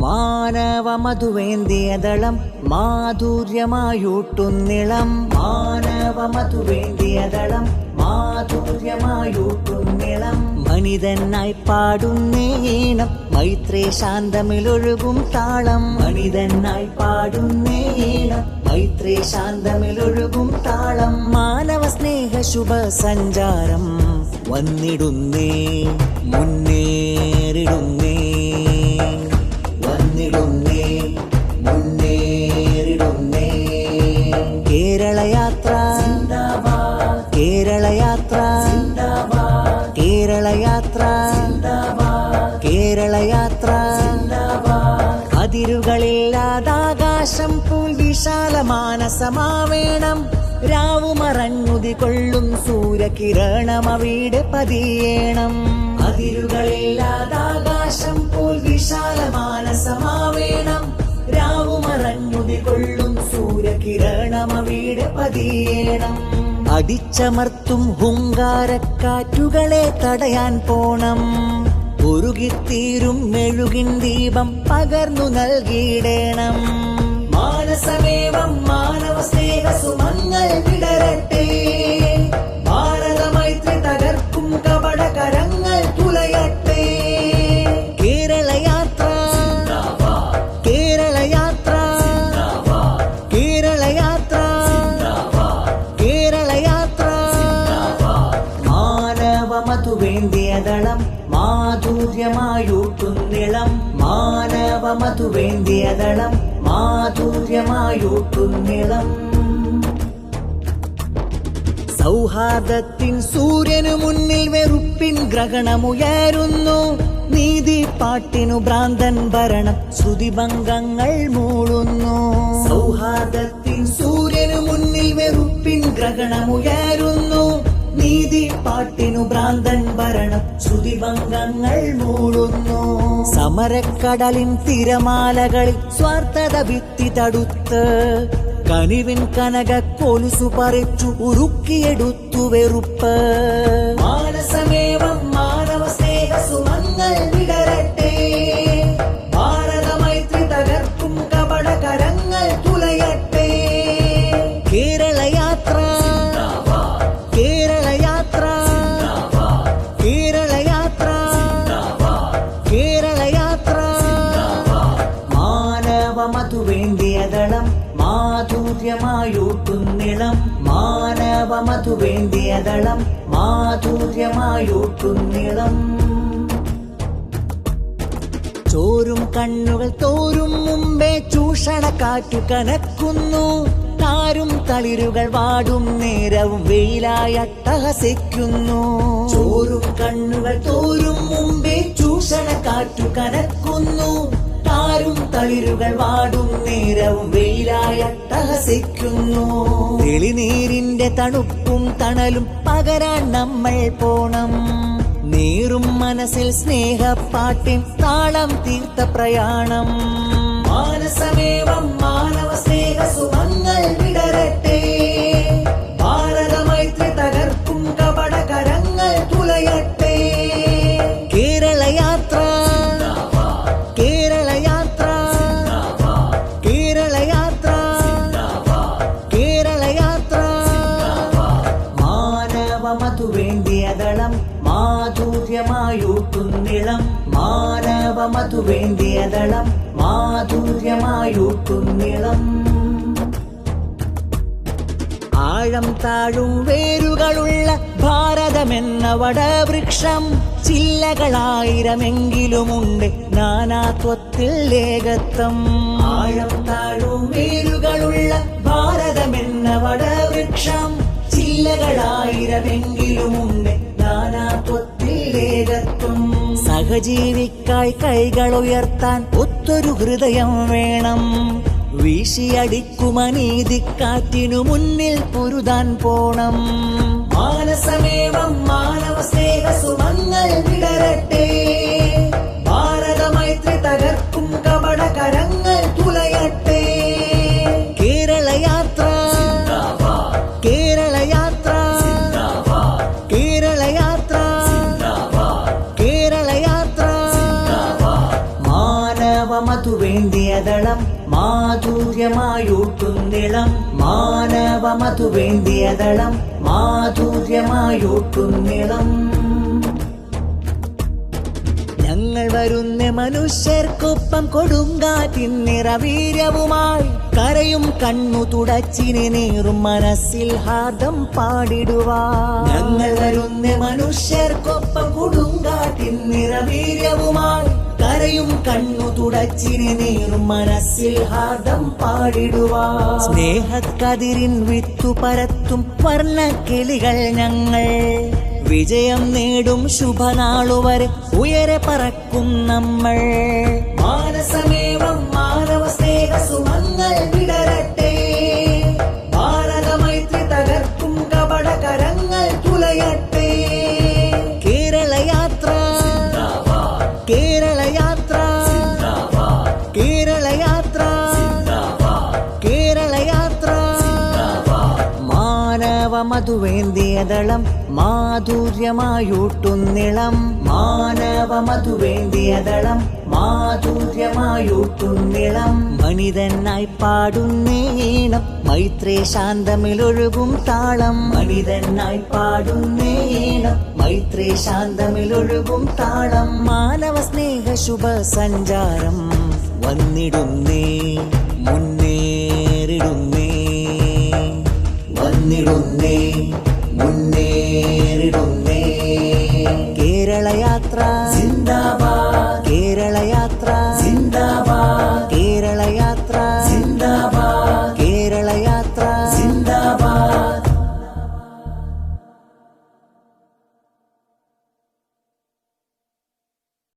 മാനവ മധുവേന്തിയതളം മാധുര്യമായൂട്ടുന്നിളം മാനവ മധുവേന്തിയതളം മാധുര്യമായൂട്ടുന്നിളം മനിതനായി പാടുന്നേണം മൈത്രേ ശാന്തമിലൊഴുകും താളം. മനിതനായി പാടുന്നേണം മൈത്രേ ശാന്തമിലൊഴുകും താളം. മാനവ സ്നേഹ ശുഭ സഞ്ചാരം വന്നിടുന്നേ മുന്നേറിടുന്നേ. കേരളയാത്ര കേരള യാത്ര. അതിരുകളില്ലാതാകാശം പൂൽ വിശാലമാനസമാവേണം രാവുമറഞ്ഞുതി കൊള്ളും സൂര്യകിരണം അവിടെ പതിയേണം. അതിരുകളില്ലാതാകാശം പോൽ വിശാലമാനസമാവേണം രാവുമറഞ്ഞുതി കൊള്ളും സൂര്യകിരണം അവിടെ പതിയേണം. അടിച്ചമർത്തും ഹുങ്കാരക്കാറ്റുകളെ തടയാൻ പോണം. ഉരുകിത്തീരും മെഴുകിൻ ദീപം പകർന്നു നൽകിയിടേണം. മാനവ മാധുര്യമായോട്ടു മാധുര്യമായൂട്ടുന്നിളം സൗഹാർദ്ദത്തിൻ സൂര്യനു മുന്നിൽ വെറുപ്പിൻ ഗ്രഹണമുയരുന്നു. നീതി പാട്ടിനു ഭ്രാന്തൻ ഭരണം ശ്രുതിഭംഗങ്ങൾ മൂളുന്നു. സൗഹാർദ്ദത്തിൻ സൂര്യനു മുന്നിൽ വെറുപ്പിൻ ഗ്രഹണമുയരുന്നു. നീതി പാട്ടിനു ഭ്രാന്തൻ ഭരണം. ശ്രുതിഭംഗങ്ങൾ മൂളുന്നു സമരക്കടലിൻ തിരമാലകളിൽ സ്വാർത്ഥത ഭിത്തി തടുത്ത്. കനിവിൻ കനക കൊലുസു പറിച്ചു ഉരുക്കിയെടുത്തു വെറുപ്പ്. മാധുര്യമായൂട്ടുന്നിളം മാനവ മധുവേന്തിയതളം മാധുര്യമായൂട്ടുന്നിളം. ചോരും കണ്ണുകൾ തോരും മുമ്പേ ചൂഷണ കാറ്റു കനക്കുന്നു. താരും തളിരുകൾ വാടും നേരവും വെയിലായട്ടഹസിക്കുന്നു ചോരും കണ്ണുകൾ തോരും മുമ്പേ ചൂഷണ കാറ്റു കനക്കുന്നു. താരും തളിരുകൾ വാടും നേരവും വെയിലായ വെയിലായട്ടഹസിക്കുന്നു തെളിനീരിന്റെ തണുപ്പും തണലും പകരാൻ നമ്മൾ പോണം. നീറും മനസ്സിൽ സ്നേഹപ്പാട്ടിൻ താളം തീർത്ത പ്രയാണം. മാനസമേവം മാനവ സ്നേഹ സുമങ്ങൾ മാധുര്യമായൂട്ടുന്നിളം മാനവ മധുവേന്തിയതളം മാധുര്യമായൂട്ടുന്നിളം ആഴം താഴും വേരുകളുള്ള ഭാരതമെന്ന വടവൃക്ഷം ചില്ലകളായിരമെങ്കിലുമുണ്ട് നാനാത്വത്തിൽ ഏകത്വം. ആഴം താഴും വേരുകളുള്ള ഭാരതമെന്ന വടവൃക്ഷം ചില്ലകളായിരമെങ്കിലുമുണ്ട് ഏകത്വം സഹജീവിക്കായി കൈകൾ ഉയർത്താൻ ഒത്തൊരു ഹൃദയം വേണം. വീശിയടിക്കുമനീതിക്കാറ്റിനു മുന്നിൽ പൊരുതാൻ പോണം. മാനസമേവം മാനവ സ്നേഹ സുമങ്ങൾ വിടരട്ടെ. ഭാരതമൈത്രി തകർക്കും കപട കരങ്ങൾ വേണ്ടിയതളം മാധുര്യമായൂട്ടുന്നിളം മാനവ വേണ്ടിയതളം മാധുര്യമായൂട്ടുന്നിളം ഞങ്ങൾ വരുന്ന മനുഷ്യർക്കൊപ്പം കൊടുങ്കാറ്റിൻ നിറവീര്യവുമായി കരയും കണ്ണു തുടച്ചിനെ നീറും മനസ്സിൽ ഹാദം പാടിടുവാ ഞങ്ങൾ വരുന്ന മനുഷ്യർക്കൊപ്പം കൊടുങ്കാറ്റിൻ നിറവീര്യവുമായി കരയും കണ്ണു തുടച്ചിനെ നീറും മനസ്സിൽ ഹാദം പാടിടുവാ സ്നേഹക്കതിരിൻ വിത്തു പരത്തും വർണക്കിളികൾ ഞങ്ങൾ. വിജയം നേടും ശുഭനാളുവരെ ഉയരെ പറക്കും നമ്മൾ. മാനസമേവം മാനവമധുവേന്തിയതളം മാധുര്യമായൂട്ടുന്നിളം. മാനവമധുവേന്തിയതളം മാധുര്യമായൂട്ടുന്നിളം. മണിതനായി പാടുന്നേണം മൈത്രേ ശാന്തമിലൊഴുകും താളം. മണിതനായി പാടുന്നേണം മൈത്രേ ശാന്തമിലൊഴുകും താളം. മാനവ സ്നേഹ ശുഭ സഞ്ചാരം വന്നിടുന്നേ.